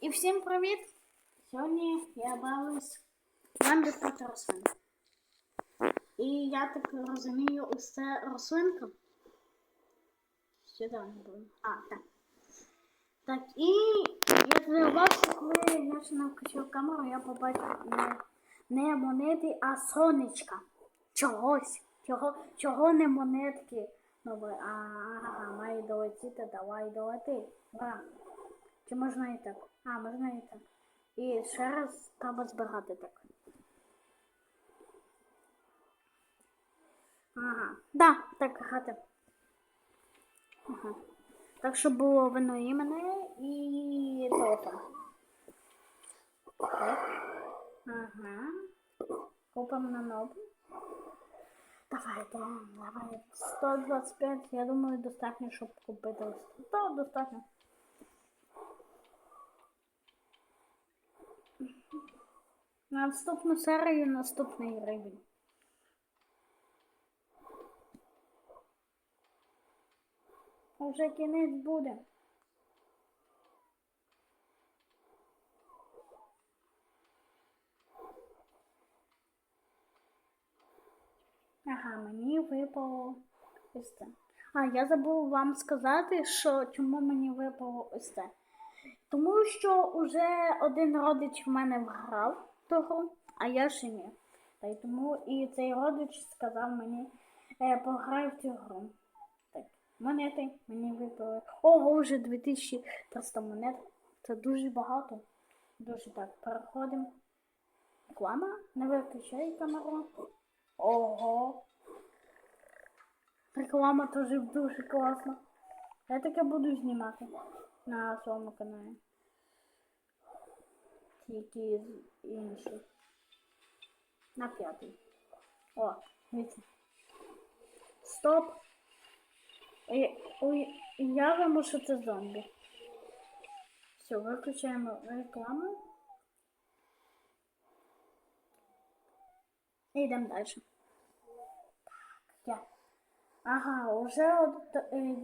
І всім привіт! Сьогодні я бавлюсь зомбі проти рослин. І я так розумію, ось це рослинка. Сюди не було. А, так. Так, і я здивувався, коли я ще не включив камеру, я побачив не, не монети, а сонечка. Чогось. Чого, чого не монетки? Ну, а, ага, має долетіти, давай долети. Ура. Чи можна і так? А, можна і так. І ще раз треба збирати так. Ага. Да, так грати. Ага. Так, щоб було видно і мене, і. Так. Ага. Купимо на нову. Давайте, давай. 125, я думаю, достатньо, щоб купити. Так, достатньо. На наступну серію наступний рівень. Уже кінець буде. Ага, мені випало ось це. А, я забув вам сказати, що чому мені випало ось це. Тому що уже один родич в мене вграв гру, а я ще ні. Та й тому і цей родич сказав мені, е, пограй в цю гру. Так, монети мені випали. Ого, вже 2300 монет. Це дуже багато. Дуже так. Переходимо. Реклама, не виключай камеру. Ого. Реклама теж дуже класна. Я таке буду знімати на своєму каналі. Тільки з інших. На п'ятий. О, дивіться. Стоп. Уявимо, що це зомбі. Все, виключаємо рекламу. І йдемо далі. Так, я. Ага, уже от, е,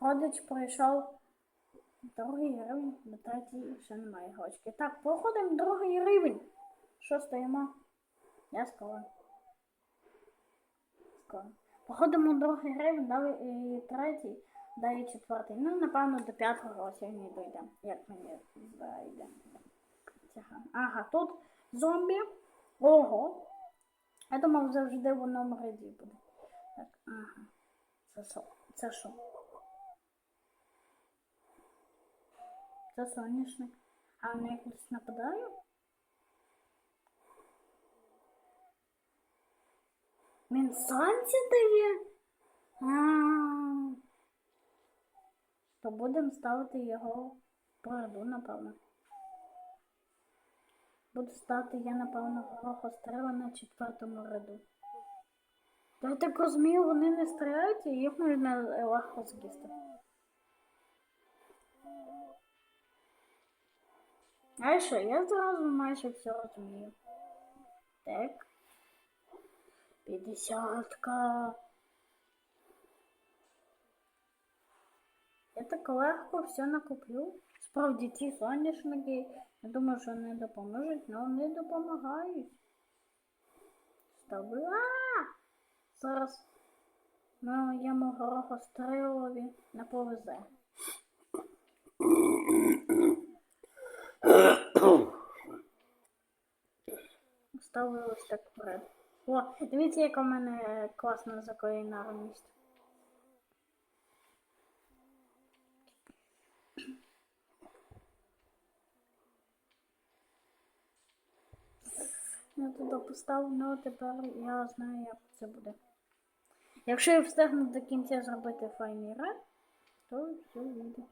родич пройшов другий рівень, на третій ще немає гочки. Так, проходимо другий рівень. Що стоїмо? Я скоро. Скоро. Проходимо другий рівень, далі і третій, далі четвертий. Ну, напевно, до п'ятого сьогодні дійдемо. Як мені зайде. Ага, тут зомбі. Ого. Я думав, завжди в одному ряді буде. Так, ага. Це що? Це що? Це соняшник. А вони якось нападають? Він сонце дає? То будемо ставити його по ряду, напевно. Буду ставити я, напевно, горохострела на четвертому ряду. То я так розумію, вони не стріляють і їх можна легко з'їсти. А що, я зразу майже все розумію. Так. П'ятдесятка. Я так легко все накуплю. Справді ті соняшники, я думаю, що не допоможуть, але вони допомагають. Ставлю. А! Зараз моєму горохострілові не повезе. Ставлю ось так вперед. О, дивіться, яка в мене класна заколінарність. Я туди поставив, ну тепер я знаю, як це буде. Якщо я встигну до кінця зробити файний ред, то все вийде.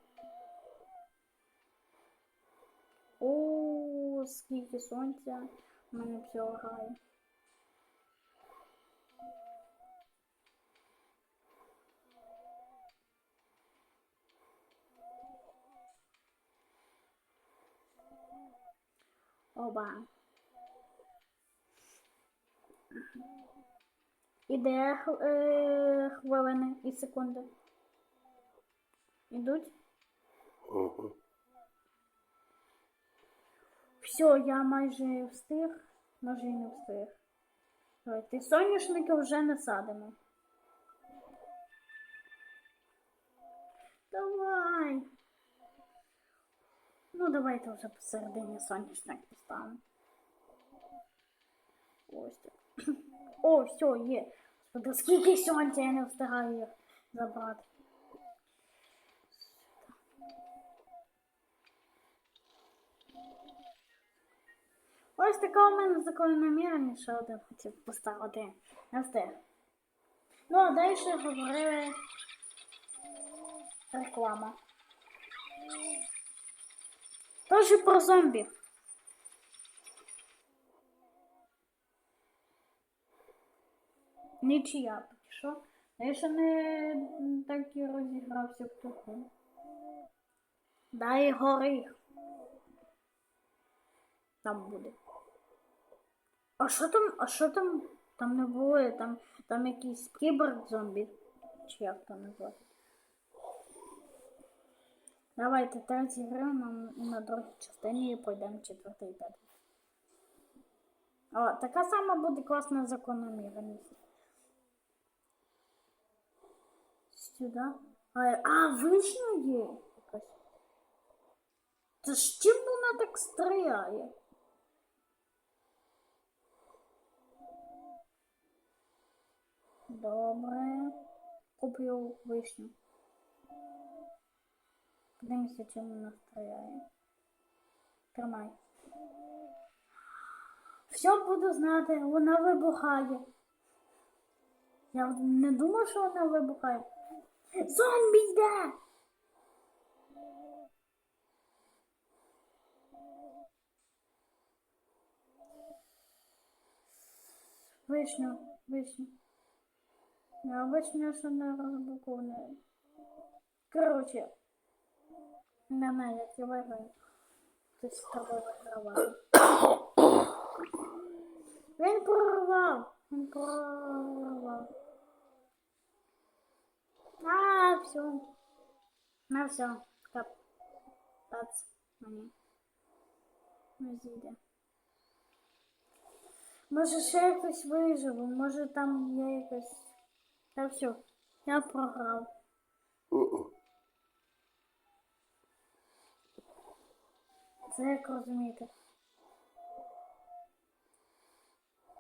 О, скільки сонця в мене все грає. Оба. Іде е, хвилини і секунди. Ідуть? Ага. Все, я майже встиг, може і не встиг. Давайте соняшники вже не садимо. Давай. Ну, давайте вже посередині соняшник поставимо. Ось так. О, все, є. Скільки сонця я не встигаю їх забрати. Ось така у мене закономірність, ще один хотів поставити. Не встиг. Ну, а далі говорили реклама. Тож і про зомбі. Нічия, поки що. Я ще не так і розігрався в туху. Дай горіх. Там буде. А що там? А що там? Там не було, там, там якийсь кіборг зомбі. Чи як то назвати? Давайте 30 гривень на, на другій частині і пройдемо четвертий п'ятий. О, така сама буде класна закономірність. Сюди. А, а вишня є якась. Це ж чим вона так стріляє? Добре. Куплю вишню. Подивимося, чим вона стріляє. Тримай. Все буду знати, вона вибухає. Я не думав, що вона вибухає. Зомбі йде! Вишню, вишню. Я вишню ще не розблокована. Короче, не знаю, як я виграю. Хтось з тобою вигравав. Він прорвав. Він прорвав. А, все. На все. Кап. Тац. Мені. Не зійде. Може ще якось виживу, може там є якась. Та все. Я програв. Це як розуміти.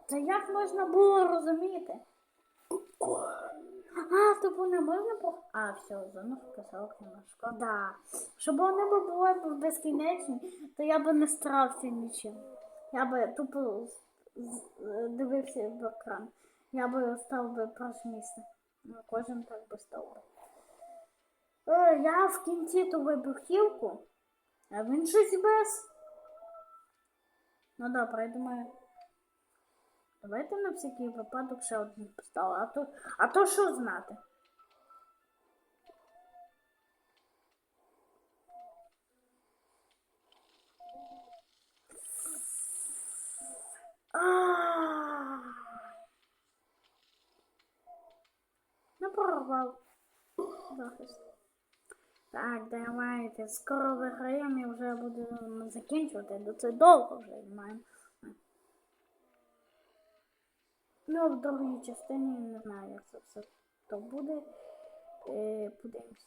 Це як можна було розуміти? А, тобто не можна по. А, все, зону вказав нема. Шкода. Щоб вони б були безкінечні, то я би не старався нічим. Я би тупо дивився в екран. Я би став би перше місце. Кожен так би став би. Е, я в кінці ту вибухівку, а він щось без. Ну добре, я думаю. Давайте на всякий випадок ще один поставили. А то, а то що знати? А. Прорвав захист. Так, давайте. Скоро виграємо і вже будемо закінчувати. До це довго вже маємо. Ну, в другій частині не знаю, як це все то буде. Е, подивимося.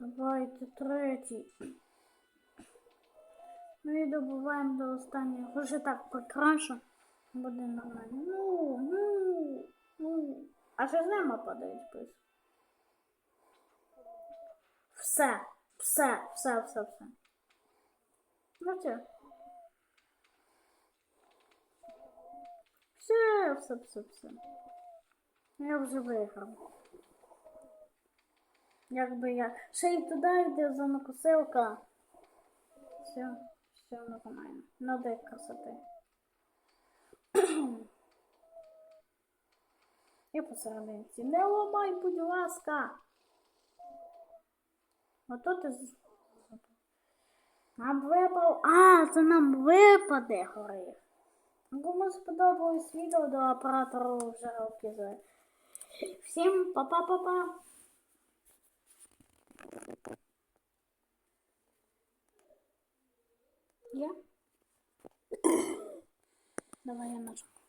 Давайте третій. Ну і добуваємо до останнього. Вже так покрашу. Буде нормально. Ну, ну, ну. А що з ними падають пис? Все, все, все, все, все. Ну все. Все, все, все, все. Я вже виграв. Якби я. Ще й туди йде зона косилка. Все, все нормально. Ну де красоти. І посерединці. Не ламай, будь ласка. Ото ти з- нам випав. А, це нам випаде горіх. Кому сподобалось відео до оператору жаровки. Всім па-па-па-па. Я? Давай я нажму.